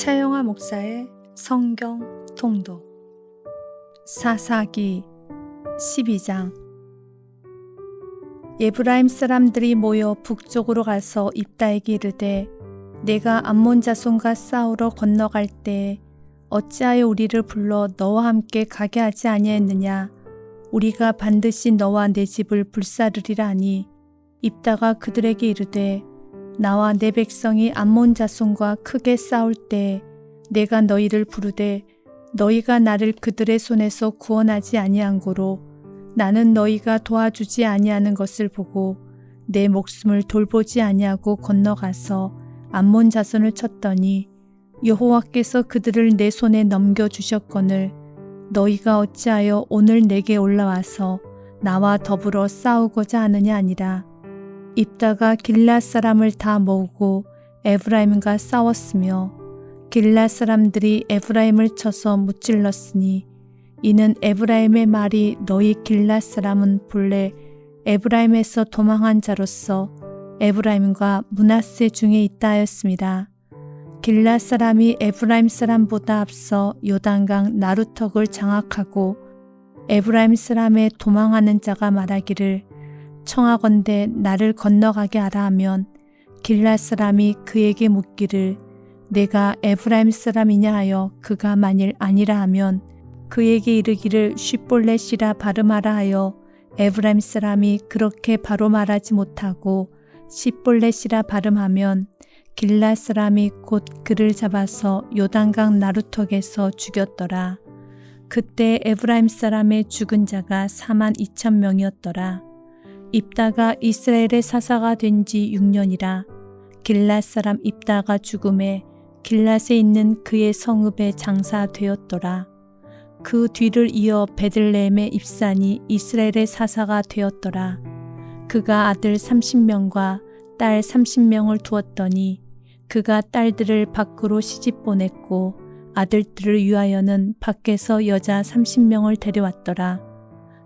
차영화 목사의 성경 통독. 사사기 12장. 에브라임 사람들이 모여 북쪽으로 가서 입다에게 이르되 내가 암몬 자손과 싸우러 건너갈 때 어찌하여 우리를 불러 너와 함께 가게 하지 아니했느냐? 우리가 반드시 너와 내 집을 불사르리라 하니 입다가 그들에게 이르되 나와 내 백성이 암몬 자손과 크게 싸울 때 내가 너희를 부르되 너희가 나를 그들의 손에서 구원하지 아니한 고로 나는 너희가 도와주지 아니하는 것을 보고 내 목숨을 돌보지 아니하고 건너가서 암몬 자손을 쳤더니 여호와께서 그들을 내 손에 넘겨 주셨거늘 너희가 어찌하여 오늘 내게 올라와서 나와 더불어 싸우고자 하느냐 아니라 입다가 길랏 사람을 다 모으고 에브라임과 싸웠으며 길랏 사람들이 에브라임을 쳐서 무찔렀으니 이는 에브라임의 말이 너희 길랏 사람은 본래 에브라임에서 도망한 자로서 에브라임과 문하세 중에 있다 하였습니다. 길랏 사람이 에브라임 사람보다 앞서 요단강 나루턱을 장악하고 에브라임 사람의 도망하는 자가 말하기를 청하건대 나를 건너가게 하라 하면 길랏 사람이 그에게 묻기를 내가 에브라임 사람이냐 하여 그가 만일 아니라 하면 그에게 이르기를 쉿볼렛이라 발음하라 하여 에브라임 사람이 그렇게 바로 말하지 못하고 시볼렛이라 발음하면 길랏 사람이 곧 그를 잡아서 요단강 나루턱에서 죽였더라. 그때 에브라임 사람의 죽은 자가 4만 2천 명이었더라. 입다가 이스라엘의 사사가 된 지 6년이라 길랏 사람 입다가 죽음에 길랏에 있는 그의 성읍에 장사되었더라. 그 뒤를 이어 베들레헴의 입산이 이스라엘의 사사가 되었더라. 그가 아들 30명과 딸 30명을 두었더니 그가 딸들을 밖으로 시집 보냈고 아들들을 위하여는 밖에서 여자 30명을 데려왔더라.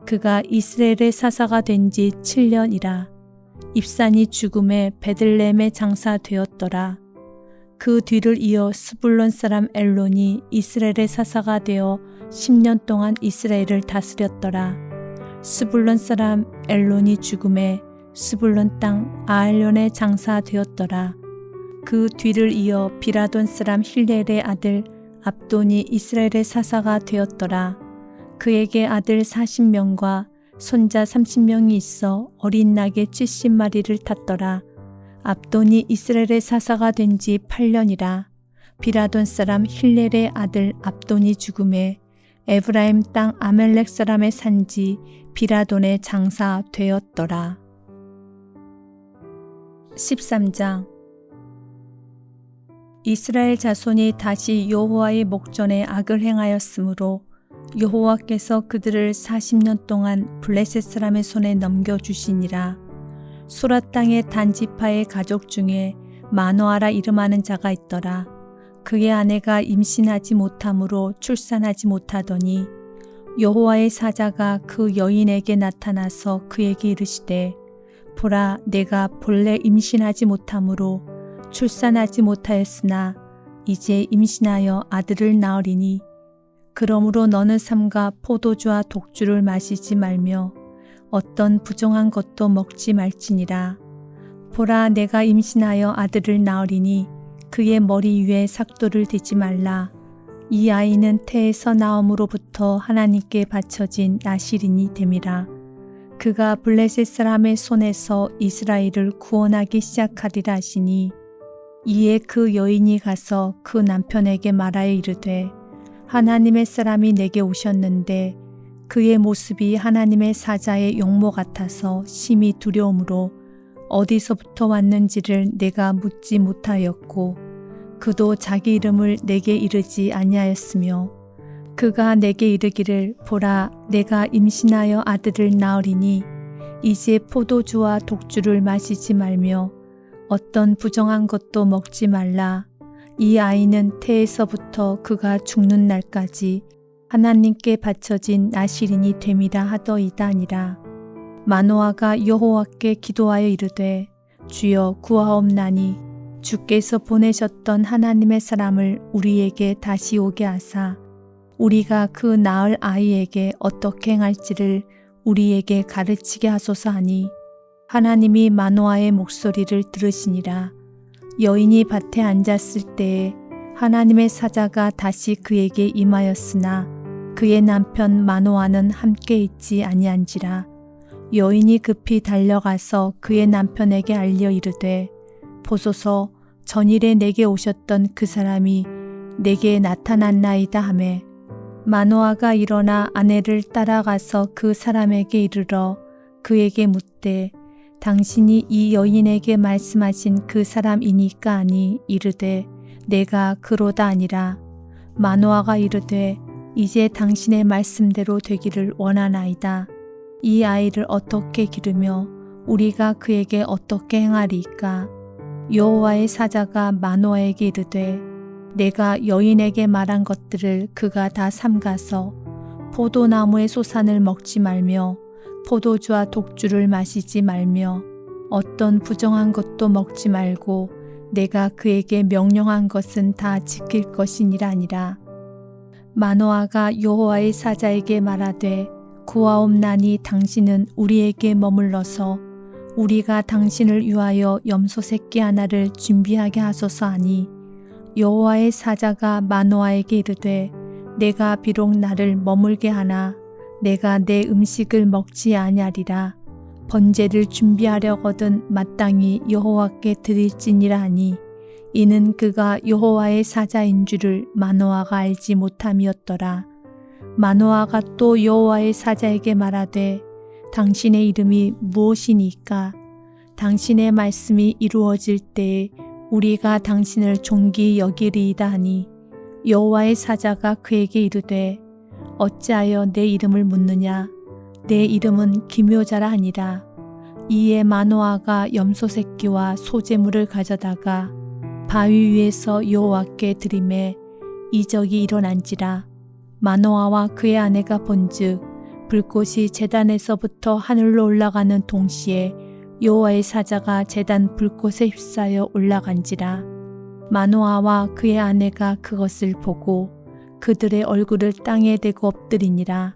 그가 이스라엘의 사사가 된 지 7년이라 입산이 죽음에 베들레헴에 장사되었더라. 그 뒤를 이어 스불론 사람 엘론이 이스라엘의 사사가 되어 10년 동안 이스라엘을 다스렸더라. 스불론 사람 엘론이 죽음에 스불론 땅 아알론에 장사되었더라. 그 뒤를 이어 비라돈 사람 힐렐의 아들 압돈이 이스라엘의 사사가 되었더라. 그에게 아들 40명과 손자 30명이 있어 어린 낙에 70마리를 탔더라. 압돈이 이스라엘의 사사가 된 지 8년이라. 비라돈 사람 힐렐의 아들 압돈이 죽음에 에브라임 땅 아멜렉 사람의 산지 비라돈의 장사 되었더라. 13장 이스라엘 자손이 다시 여호와의 목전에 악을 행하였으므로 여호와께서 그들을 40년 동안 블레셋 사람의 손에 넘겨 주시니라. 수라 땅의 단지파의 가족 중에 마노아라 이름하는 자가 있더라. 그의 아내가 임신하지 못함으로 출산하지 못하더니 여호와의 사자가 그 여인에게 나타나서 그에게 이르시되 보라 내가 본래 임신하지 못함으로 출산하지 못하였으나 이제 임신하여 아들을 낳으리니 그러므로 너는 삼가 포도주와 독주를 마시지 말며 어떤 부정한 것도 먹지 말지니라. 보라 내가 임신하여 아들을 낳으리니 그의 머리 위에 삭도를 대지 말라. 이 아이는 태에서 나옴으로부터 하나님께 바쳐진 나시린이 됨이라. 그가 블레셋 사람의 손에서 이스라엘을 구원하기 시작하리라 하시니 이에 그 여인이 가서 그 남편에게 말하여 이르되 하나님의 사람이 내게 오셨는데 그의 모습이 하나님의 사자의 용모 같아서 심히 두려움으로 어디서부터 왔는지를 내가 묻지 못하였고 그도 자기 이름을 내게 이르지 아니하였으며 그가 내게 이르기를 보라 내가 임신하여 아들을 낳으리니 이제 포도주와 독주를 마시지 말며 어떤 부정한 것도 먹지 말라 이 아이는 태에서부터 그가 죽는 날까지 하나님께 바쳐진 나시린이 됨이라 하더이다 아니라. 마노아가 여호와께 기도하여 이르되 주여 구하옵나니 주께서 보내셨던 하나님의 사람을 우리에게 다시 오게 하사 우리가 그 낳을 아이에게 어떻게 행할지를 우리에게 가르치게 하소서 하니 하나님이 마노아의 목소리를 들으시니라 여인이 밭에 앉았을 때에 하나님의 사자가 다시 그에게 임하였으나 그의 남편 마노아는 함께 있지 아니한지라 여인이 급히 달려가서 그의 남편에게 알려 이르되 보소서 전일에 내게 오셨던 그 사람이 내게 나타났나이다 하매 마노아가 일어나 아내를 따라가서 그 사람에게 이르러 그에게 묻되 당신이 이 여인에게 말씀하신 그 사람이니까 하니 이르되 내가 그로다 아니라 마노아가 이르되 이제 당신의 말씀대로 되기를 원하나이다. 이 아이를 어떻게 기르며 우리가 그에게 어떻게 행하리이까? 여호와의 사자가 마노아에게 이르되 내가 여인에게 말한 것들을 그가 다 삼가서 포도나무의 소산을 먹지 말며 포도주와 독주를 마시지 말며 어떤 부정한 것도 먹지 말고 내가 그에게 명령한 것은 다 지킬 것이니라 아니라. 마노아가 여호와의 사자에게 말하되 구하옵나니 당신은 우리에게 머물러서 우리가 당신을 위하여 염소 새끼 하나를 준비하게 하소서 하니 여호와의 사자가 마노아에게 이르되 내가 비록 나를 머물게 하나 내가 내 음식을 먹지 아니하리라. 번제를 준비하려거든 마땅히 여호와께 드릴지니라 하니. 이는 그가 여호와의 사자인 줄을 마노아가 알지 못함이었더라. 마노아가 또 여호와의 사자에게 말하되 당신의 이름이 무엇이니까? 당신의 말씀이 이루어질 때에 우리가 당신을 존귀 여기리이다 하니 여호와의 사자가 그에게 이르되 어찌하여 내 이름을 묻느냐? 내 이름은 기묘자라 하니라. 이에 마노아가 염소 새끼와 소재물을 가져다가 바위 위에서 여호와께 드림에 이적이 일어난지라. 마노아와 그의 아내가 본즉 불꽃이 제단에서부터 하늘로 올라가는 동시에 여호와의 사자가 제단 불꽃에 휩싸여 올라간지라. 마노아와 그의 아내가 그것을 보고 그들의 얼굴을 땅에 대고 엎드리니라.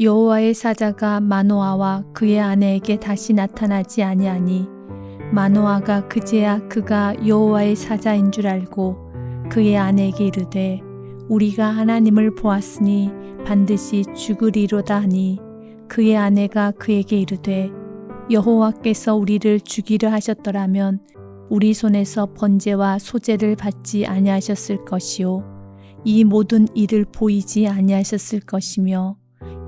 여호와의 사자가 마노아와 그의 아내에게 다시 나타나지 아니하니 마노아가 그제야 그가 여호와의 사자인 줄 알고 그의 아내에게 이르되 우리가 하나님을 보았으니 반드시 죽으리로다 하니 그의 아내가 그에게 이르되 여호와께서 우리를 죽이려 하셨더라면 우리 손에서 번제와 소제를 받지 아니하셨을 것이요 이 모든 일을 보이지 아니하셨을 것이며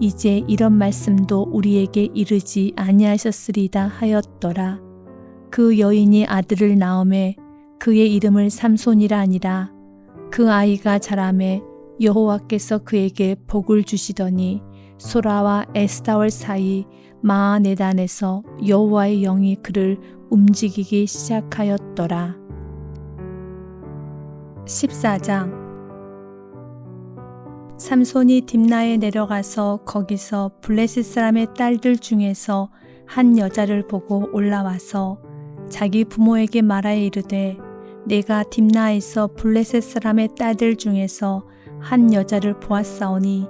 이제 이런 말씀도 우리에게 이르지 아니하셨으리다 하였더라 그 여인이 아들을 낳음에 그의 이름을 삼손이라 아니라 그 아이가 자라매 여호와께서 그에게 복을 주시더니 소라와 에스다월 사이 마하네단에서 여호와의 영이 그를 움직이기 시작하였더라. 14장 삼손이 딥나에 내려가서 거기서 블레셋 사람의 딸들 중에서 한 여자를 보고 올라와서 자기 부모에게 말하여 이르되 내가 딥나에서 블레셋 사람의 딸들 중에서 한 여자를 보았사오니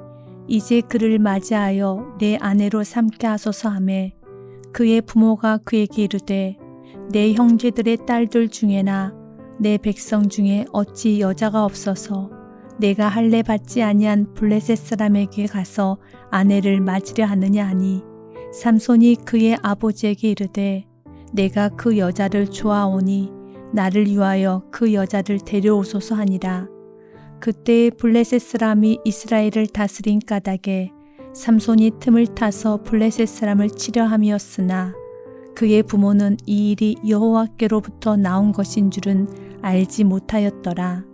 이제 그를 맞이하여 내 아내로 삼게 하소서 하매 그의 부모가 그에게 이르되 내 형제들의 딸들 중에나 내 백성 중에 어찌 여자가 없어서 내가 할례 받지 아니한 블레셋 사람에게 가서 아내를 맞으려 하느냐 하니 삼손이 그의 아버지에게 이르되 내가 그 여자를 좋아오니 나를 위하여 그 여자를 데려오소서 하니라 그때의 블레셋 사람이 이스라엘을 다스린 까닭에 삼손이 틈을 타서 블레셋 사람을 치려 함이었으나 그의 부모는 이 일이 여호와께로부터 나온 것인 줄은 알지 못하였더라.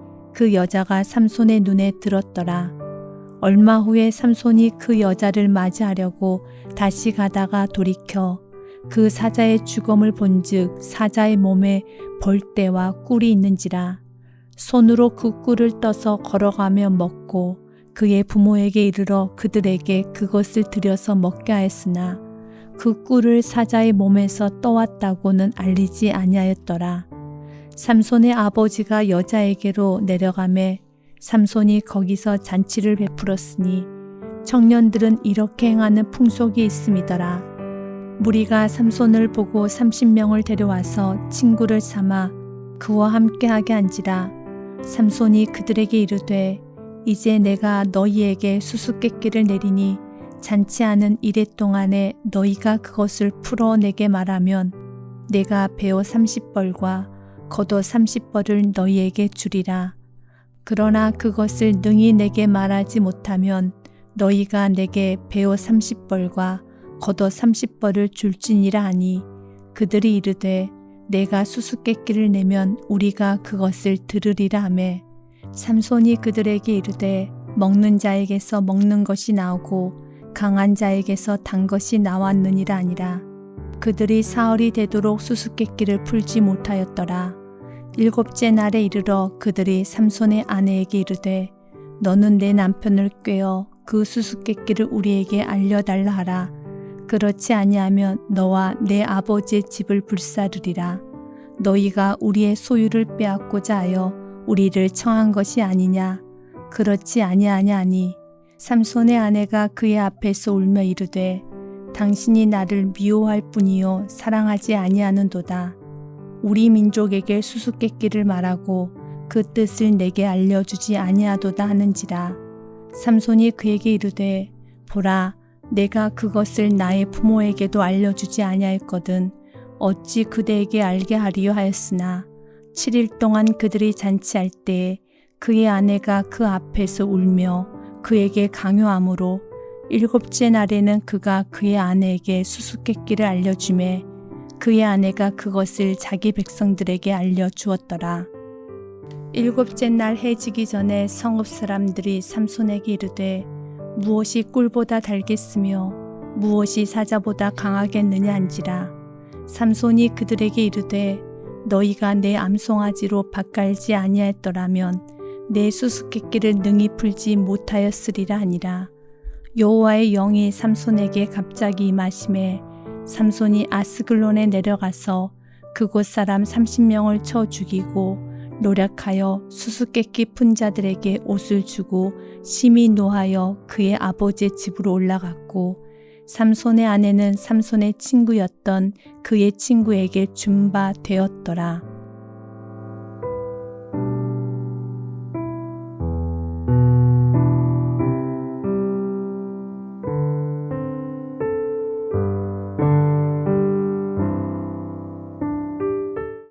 그 여자가 삼손의 눈에 들었더라. 얼마 후에 삼손이 그 여자를 맞이하려고 다시 가다가 돌이켜 그 사자의 죽음을 본즉 사자의 몸에 벌떼와 꿀이 있는지라 손으로 그 꿀을 떠서 걸어가며 먹고 그의 부모에게 이르러 그들에게 그것을 들여서 먹게 하였으나 그 꿀을 사자의 몸에서 떠왔다고는 알리지 아니하였더라. 삼손의 아버지가 여자에게로 내려가매 삼손이 거기서 잔치를 베풀었으니 청년들은 이렇게 행하는 풍속이 있음이더라. 무리가 삼손을 보고 30명을 데려와서 친구를 삼아 그와 함께하게 한지라. 삼손이 그들에게 이르되 이제 내가 너희에게 수수께끼를 내리니 잔치하는 이래 동안에 너희가 그것을 풀어 내게 말하면 내가 베어 30벌과 겉옷 30벌을 너희에게 주리라. 그러나 그것을 능히 내게 말하지 못하면 너희가 내게 베어 30벌과 겉옷 30벌을 줄지니라 하니 그들이 이르되 내가 수수께끼를 내면 우리가 그것을 들으리라 하매 삼손이 그들에게 이르되 먹는 자에게서 먹는 것이 나오고 강한 자에게서 단 것이 나왔느니라 아니라 그들이 사흘이 되도록 수수께끼를 풀지 못하였더라. 일곱째 날에 이르러 그들이 삼손의 아내에게 이르되 너는 내 남편을 꿰어 그 수수께끼를 우리에게 알려달라 하라. 그렇지 아니하면 너와 내 아버지의 집을 불사르리라. 너희가 우리의 소유를 빼앗고자 하여 우리를 청한 것이 아니냐. 그렇지 아니하냐 하니 삼손의 아내가 그의 앞에서 울며 이르되 당신이 나를 미워할 뿐이요 사랑하지 아니하는도다. 우리 민족에게 수수께끼를 말하고 그 뜻을 내게 알려주지 아니하도다 하는지라. 삼손이 그에게 이르되 보라 내가 그것을 나의 부모에게도 알려주지 아니하였거든 어찌 그대에게 알게 하리요 하였으나 7일 동안 그들이 잔치할 때에 그의 아내가 그 앞에서 울며 그에게 강요하므로 일곱째 날에는 그가 그의 아내에게 수수께끼를 알려주매 그의 아내가 그것을 자기 백성들에게 알려 주었더라. 일곱째 날 해지기 전에 성읍 사람들이 삼손에게 이르되 무엇이 꿀보다 달겠으며 무엇이 사자보다 강하겠느냐 한지라 삼손이 그들에게 이르되 너희가 내 암송아지로 밭갈지 아니하였더라면 내 수수께끼를 능히 풀지 못하였으리라 하니라 여호와의 영이 삼손에게 갑자기 임하심에 삼손이 아스글론에 내려가서 그곳 사람 30명을 쳐 죽이고 노력하여 수수께끼 푼 자들에게 옷을 주고 심히 노하여 그의 아버지의 집으로 올라갔고 삼손의 아내는 삼손의 친구였던 그의 친구에게 준바 되었더라.